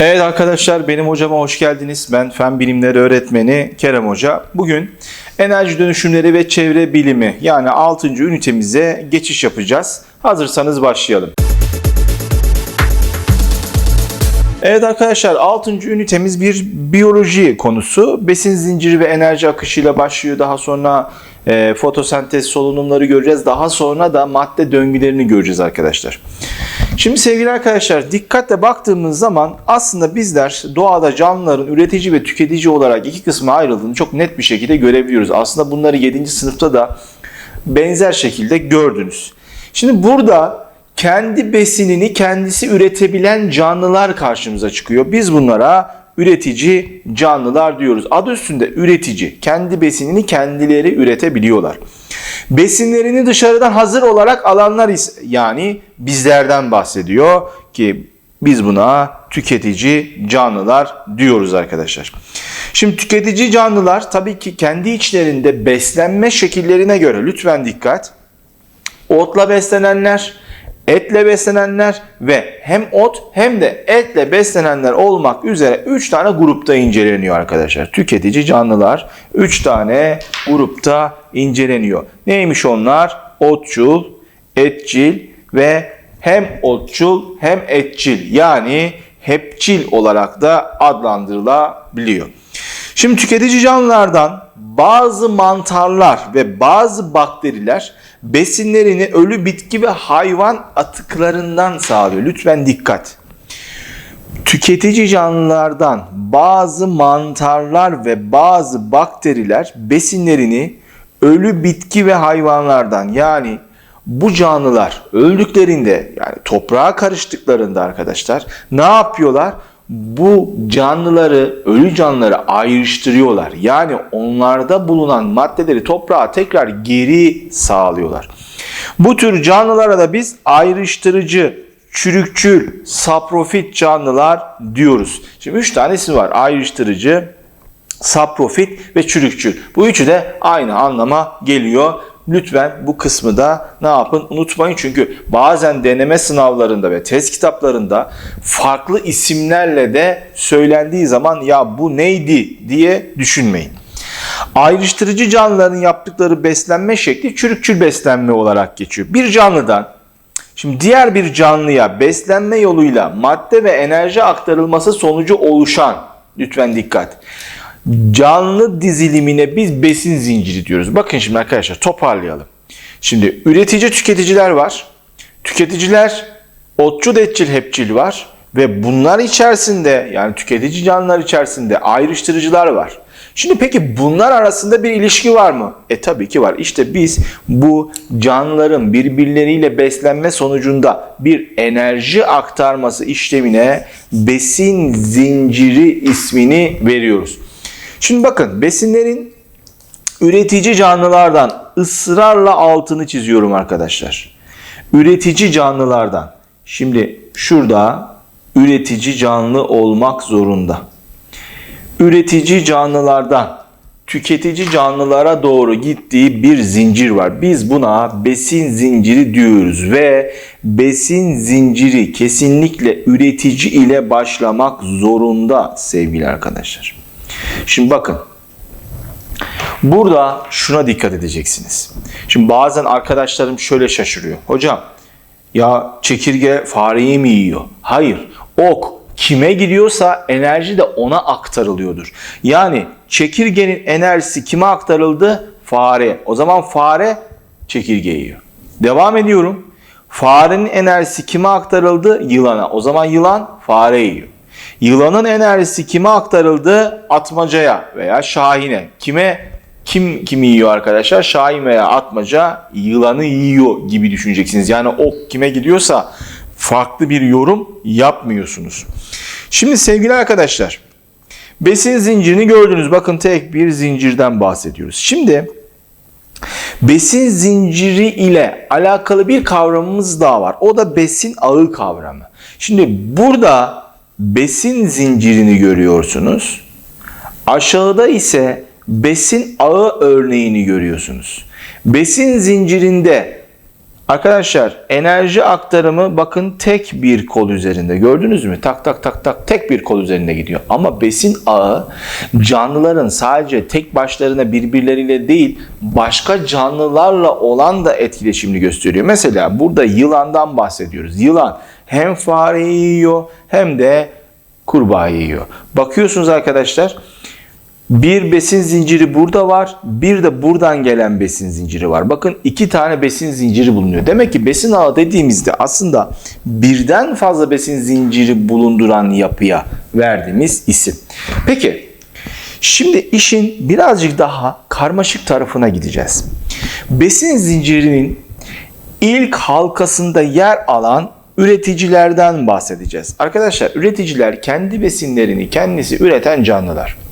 Evet arkadaşlar benim hocama hoş geldiniz. Ben fen bilimleri öğretmeni Kerem Hoca. Bugün enerji dönüşümleri ve çevre bilimi yani 6. ünitemize geçiş yapacağız. Hazırsanız başlayalım. Evet arkadaşlar 6. ünitemiz bir biyoloji konusu. Besin zinciri ve enerji akışıyla başlıyor. Daha sonra e, fotosentez solunumları göreceğiz. Daha sonra da madde döngülerini göreceğiz arkadaşlar. Şimdi sevgili arkadaşlar dikkatle baktığımız zaman aslında bizler doğada canlıların üretici ve tüketici olarak iki kısma ayrıldığını çok net bir şekilde görebiliyoruz. Aslında bunları 7. sınıfta da benzer şekilde gördünüz. Şimdi burada kendi besinini kendisi üretebilen canlılar karşımıza çıkıyor. Biz bunlara üretici canlılar diyoruz. Adı üstünde üretici. Kendi besinini kendileri üretebiliyorlar. Besinlerini dışarıdan hazır olarak alanlar yani bizlerden bahsediyor ki biz buna tüketici canlılar diyoruz arkadaşlar. Şimdi tüketici canlılar tabii ki kendi içlerinde beslenme şekillerine göre lütfen dikkat. Otla beslenenler, etle beslenenler ve hem ot hem de etle beslenenler olmak üzere 3 tane grupta inceleniyor arkadaşlar. Tüketici canlılar 3 tane grupta inceleniyor. Neymiş onlar? Otçul, etçil ve hem otçul hem etçil yani hepçil olarak da adlandırılabiliyor. Şimdi tüketici canlılardan bazı mantarlar ve bazı bakteriler besinlerini ölü bitki ve hayvan atıklarından sağlıyor. Lütfen dikkat. Tüketici canlılardan bazı mantarlar ve bazı bakteriler besinlerini ölü bitki ve hayvanlardan yani bu canlılar öldüklerinde yani toprağa karıştıklarında arkadaşlar ne yapıyorlar? Bu canlıları, ölü canlıları ayrıştırıyorlar. Yani onlarda bulunan maddeleri toprağa tekrar geri sağlıyorlar. Bu tür canlılara da biz ayrıştırıcı, çürükçül, saprofit canlılar diyoruz. Şimdi üç tanesi var. Ayrıştırıcı, saprofit ve çürükçül. Bu üçü de aynı anlama geliyor. Lütfen bu kısmı da ne yapın unutmayın çünkü bazen deneme sınavlarında ve test kitaplarında farklı isimlerle de söylendiği zaman ya bu neydi diye düşünmeyin. Ayrıştırıcı canlıların yaptıkları beslenme şekli çürükçül beslenme olarak geçiyor. Bir canlıdan şimdi diğer bir canlıya beslenme yoluyla madde ve enerji aktarılması sonucu oluşan lütfen dikkat canlı dizilimine biz besin zinciri diyoruz. Bakın şimdi arkadaşlar toparlayalım. Şimdi üretici tüketiciler var. Tüketiciler otçul etçil hepçil var. Ve bunlar içerisinde yani tüketici canlılar içerisinde ayrıştırıcılar var. Şimdi peki bunlar arasında bir ilişki var mı? E tabii ki var. İşte biz bu canlıların birbirleriyle beslenme sonucunda bir enerji aktarması işlemine besin zinciri ismini veriyoruz. Şimdi bakın besinlerin üretici canlılardan ısrarla altını çiziyorum arkadaşlar. Üretici canlılardan. Şimdi şurada üretici canlı olmak zorunda. Üretici canlılardan tüketici canlılara doğru gittiği bir zincir var. Biz buna besin zinciri diyoruz ve besin zinciri kesinlikle üretici ile başlamak zorunda sevgili arkadaşlar. Şimdi bakın. Burada şuna dikkat edeceksiniz. Şimdi bazen arkadaşlarım şöyle şaşırıyor. Hocam ya çekirge fareyi mi yiyor? Hayır. Ok kime gidiyorsa enerji de ona aktarılıyordur. Yani çekirgenin enerjisi kime aktarıldı? Fare. O zaman fare çekirge yiyor. Devam ediyorum. Farenin enerjisi kime aktarıldı? Yılana. O zaman yılan fare yiyor. Yılanın enerjisi kime aktarıldı? Atmacaya veya şahine. Kime kim kimi yiyor arkadaşlar? Şahin veya atmaca yılanı yiyor gibi düşüneceksiniz. Yani ok kime gidiyorsa farklı bir yorum yapmıyorsunuz. Şimdi sevgili arkadaşlar besin zincirini gördünüz. Bakın tek bir zincirden bahsediyoruz. Şimdi besin zinciri ile alakalı bir kavramımız daha var. O da besin ağı kavramı. Şimdi burada besin zincirini görüyorsunuz. Aşağıda ise besin ağı örneğini görüyorsunuz. Besin zincirinde Arkadaşlar enerji aktarımı bakın tek bir kol üzerinde gördünüz mü? Tak tak tak tak tek bir kol üzerinde gidiyor. Ama besin ağı canlıların sadece tek başlarına birbirleriyle değil başka canlılarla olan da etkileşimini gösteriyor. Mesela burada yılandan bahsediyoruz. Yılan hem fareyi yiyor hem de kurbağayı yiyor. Bakıyorsunuz arkadaşlar bir besin zinciri burada var. Bir de buradan gelen besin zinciri var. Bakın iki tane besin zinciri bulunuyor. Demek ki besin ağı dediğimizde aslında birden fazla besin zinciri bulunduran yapıya verdiğimiz isim. Peki şimdi işin birazcık daha karmaşık tarafına gideceğiz. Besin zincirinin ilk halkasında yer alan üreticilerden bahsedeceğiz. Arkadaşlar üreticiler kendi besinlerini kendisi üreten canlılar.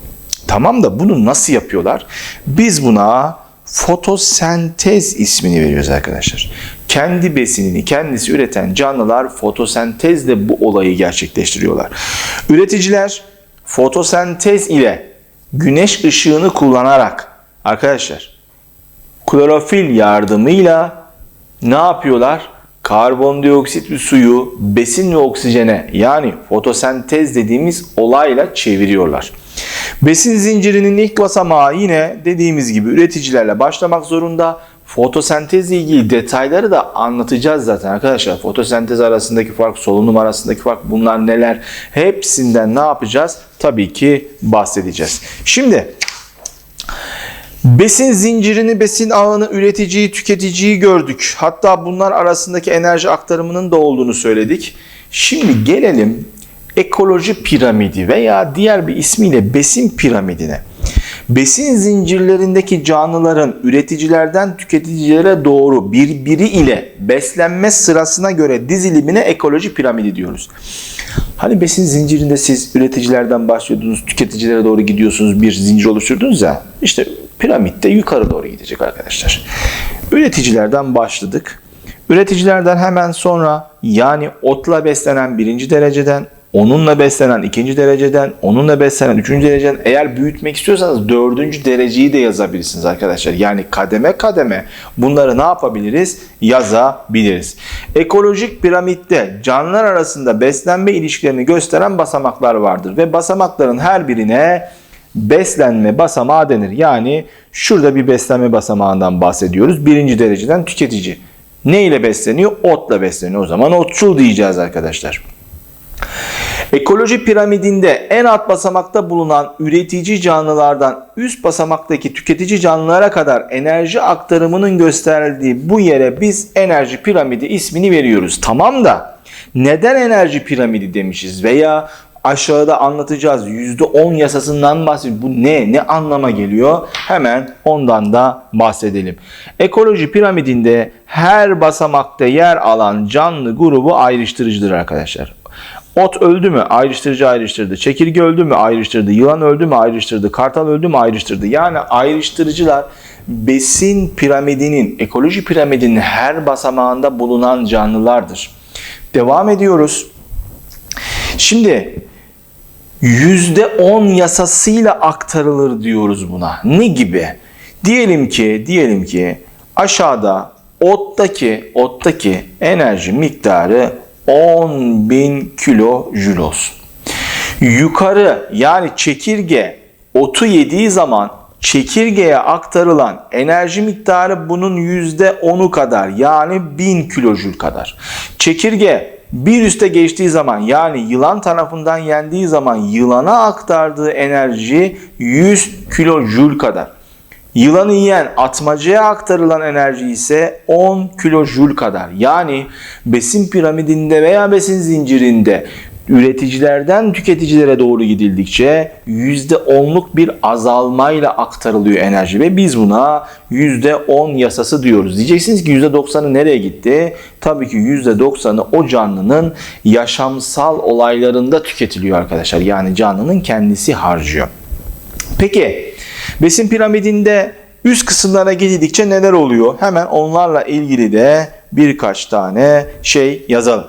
Tamam da bunu nasıl yapıyorlar? Biz buna fotosentez ismini veriyoruz arkadaşlar. Kendi besinini kendisi üreten canlılar fotosentezle bu olayı gerçekleştiriyorlar. Üreticiler fotosentez ile güneş ışığını kullanarak arkadaşlar klorofil yardımıyla ne yapıyorlar? Karbondioksit ve suyu besin ve oksijene yani fotosentez dediğimiz olayla çeviriyorlar. Besin zincirinin ilk basamağı yine dediğimiz gibi üreticilerle başlamak zorunda. Fotosentezle ilgili detayları da anlatacağız zaten arkadaşlar. Fotosentez arasındaki fark, solunum arasındaki fark bunlar neler? Hepsinden ne yapacağız? Tabii ki bahsedeceğiz. Şimdi Besin zincirini, besin ağını, üreticiyi, tüketiciyi gördük. Hatta bunlar arasındaki enerji aktarımının da olduğunu söyledik. Şimdi gelelim ekoloji piramidi veya diğer bir ismiyle besin piramidine. Besin zincirlerindeki canlıların üreticilerden tüketicilere doğru birbiri ile beslenme sırasına göre dizilimine ekoloji piramidi diyoruz. Hani besin zincirinde siz üreticilerden başlıyordunuz, tüketicilere doğru gidiyorsunuz, bir zincir oluşturdunuz ya. İşte piramitte yukarı doğru gidecek arkadaşlar. Üreticilerden başladık. Üreticilerden hemen sonra yani otla beslenen birinci dereceden, onunla beslenen ikinci dereceden, onunla beslenen üçüncü dereceden eğer büyütmek istiyorsanız dördüncü dereceyi de yazabilirsiniz arkadaşlar. Yani kademe kademe bunları ne yapabiliriz? Yazabiliriz. Ekolojik piramitte canlılar arasında beslenme ilişkilerini gösteren basamaklar vardır ve basamakların her birine beslenme basamağı denir. Yani şurada bir beslenme basamağından bahsediyoruz. Birinci dereceden tüketici. Ne ile besleniyor? Otla besleniyor. O zaman otçul diyeceğiz arkadaşlar. Ekoloji piramidinde en alt basamakta bulunan üretici canlılardan üst basamaktaki tüketici canlılara kadar enerji aktarımının gösterildiği bu yere biz enerji piramidi ismini veriyoruz. Tamam da neden enerji piramidi demişiz veya aşağıda anlatacağız. %10 yasasından bahsediyor. Bu ne? Ne anlama geliyor? Hemen ondan da bahsedelim. Ekoloji piramidinde her basamakta yer alan canlı grubu ayrıştırıcıdır arkadaşlar. Ot öldü mü? Ayrıştırıcı ayrıştırdı. Çekirge öldü mü? Ayrıştırdı. Yılan öldü mü? Ayrıştırdı. Kartal öldü mü? Ayrıştırdı. Yani ayrıştırıcılar besin piramidinin, ekoloji piramidinin her basamağında bulunan canlılardır. Devam ediyoruz. Şimdi %10 yasasıyla aktarılır diyoruz buna. Ne gibi? Diyelim ki, diyelim ki aşağıda ottaki, ottaki enerji miktarı 10.000 kilo jül olsun. Yukarı yani çekirge otu yediği zaman çekirgeye aktarılan enerji miktarı bunun %10'u kadar yani 1000 kilojül kadar. Çekirge bir üste geçtiği zaman yani yılan tarafından yendiği zaman yılana aktardığı enerji 100 kilojül kadar. Yılanı yiyen atmacaya aktarılan enerji ise 10 kilojül kadar. Yani besin piramidinde veya besin zincirinde üreticilerden tüketicilere doğru gidildikçe %10'luk bir azalmayla aktarılıyor enerji ve biz buna %10 yasası diyoruz. Diyeceksiniz ki %90'ı nereye gitti? Tabii ki %90'ı o canlının yaşamsal olaylarında tüketiliyor arkadaşlar. Yani canlının kendisi harcıyor. Peki besin piramidinde üst kısımlara gidildikçe neler oluyor? Hemen onlarla ilgili de birkaç tane şey yazalım.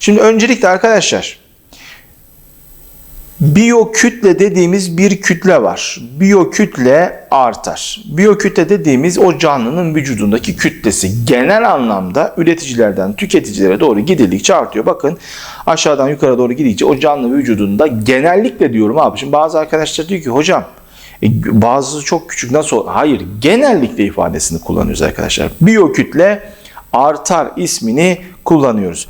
Şimdi öncelikle arkadaşlar Biyokütle dediğimiz bir kütle var. Biyokütle artar. Biyokütle dediğimiz o canlının vücudundaki kütlesi genel anlamda üreticilerden tüketicilere doğru gidildikçe artıyor. Bakın aşağıdan yukarı doğru gidince o canlı vücudunda genellikle diyorum abi. Şimdi bazı arkadaşlar diyor ki hocam e, bazısı çok küçük nasıl? Hayır genellikle ifadesini kullanıyoruz arkadaşlar. Biyokütle artar ismini kullanıyoruz.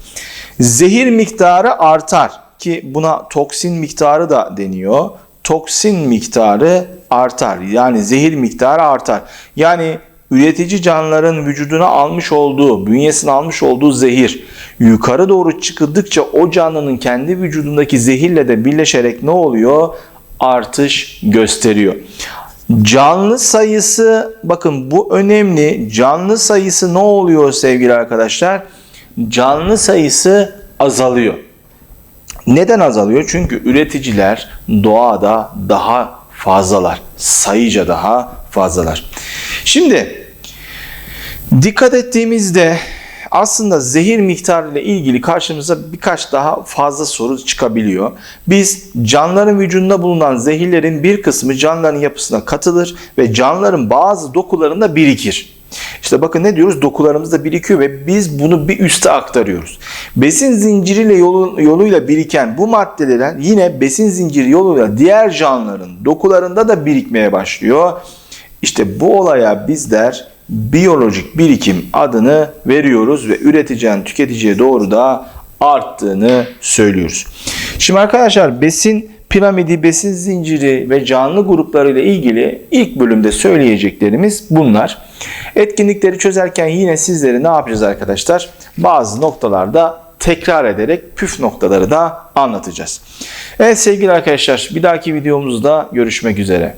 Zehir miktarı artar ki buna toksin miktarı da deniyor. Toksin miktarı artar. Yani zehir miktarı artar. Yani üretici canlıların vücuduna almış olduğu, bünyesine almış olduğu zehir yukarı doğru çıkıldıkça o canlının kendi vücudundaki zehirle de birleşerek ne oluyor? Artış gösteriyor. Canlı sayısı bakın bu önemli. Canlı sayısı ne oluyor sevgili arkadaşlar? Canlı sayısı azalıyor. Neden azalıyor? Çünkü üreticiler doğada daha fazlalar. Sayıca daha fazlalar. Şimdi dikkat ettiğimizde aslında zehir miktarı ile ilgili karşımıza birkaç daha fazla soru çıkabiliyor. Biz canlıların vücudunda bulunan zehirlerin bir kısmı canlıların yapısına katılır ve canlıların bazı dokularında birikir. İşte bakın ne diyoruz? Dokularımızda birikiyor ve biz bunu bir üste aktarıyoruz. Besin zinciriyle yolu, yoluyla biriken bu maddeler yine besin zinciri yoluyla diğer canlıların dokularında da birikmeye başlıyor. İşte bu olaya bizler biyolojik birikim adını veriyoruz ve üreticiden tüketiciye doğru da arttığını söylüyoruz. Şimdi arkadaşlar besin piramidi, besin zinciri ve canlı grupları ile ilgili ilk bölümde söyleyeceklerimiz bunlar. Etkinlikleri çözerken yine sizlere ne yapacağız arkadaşlar? Bazı noktalarda tekrar ederek püf noktaları da anlatacağız. Evet sevgili arkadaşlar bir dahaki videomuzda görüşmek üzere.